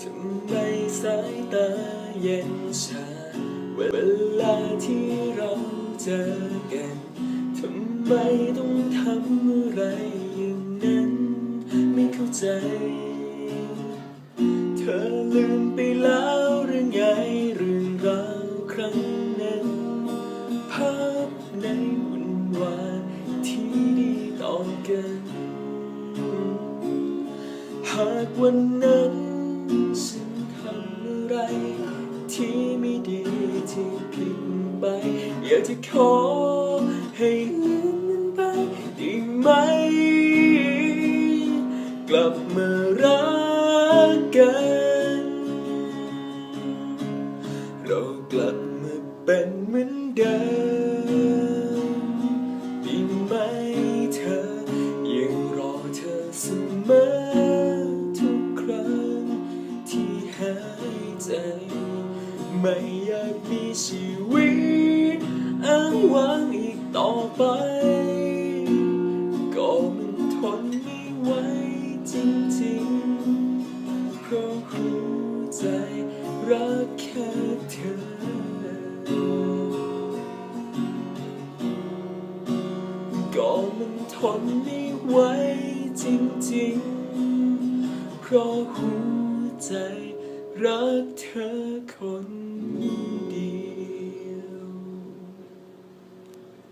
ทำไมสายตาเย็นชา เวลาที่เราเจอกันทำไมต้องทำอะไรอย่างนั้น ไม่เข้าใจ เธอลืมไปแล้วหรือไงเรื่องราวครั้งนั้น ภาพในวันวานที่ดีต่อกัน หากวันนั้น อะไรที่ไม่ดีที่ผิดไป อยากจะขอให้ลืมมันไปได้ไหม กลับมารักกัน เรากลับมาเป็นเหมือนเดิมได้ไหมเธอยังรอเธอเสมอ ใจ ไม่อยากมีชีวิตอ้างว้างอีกต่อไป ก็มันทนไม่ไหวจริงๆ เพราะหัวใจรักแค่เธอก็มันทนไม่ไหวจริงๆ เพราะหัวใจ รักเธอคน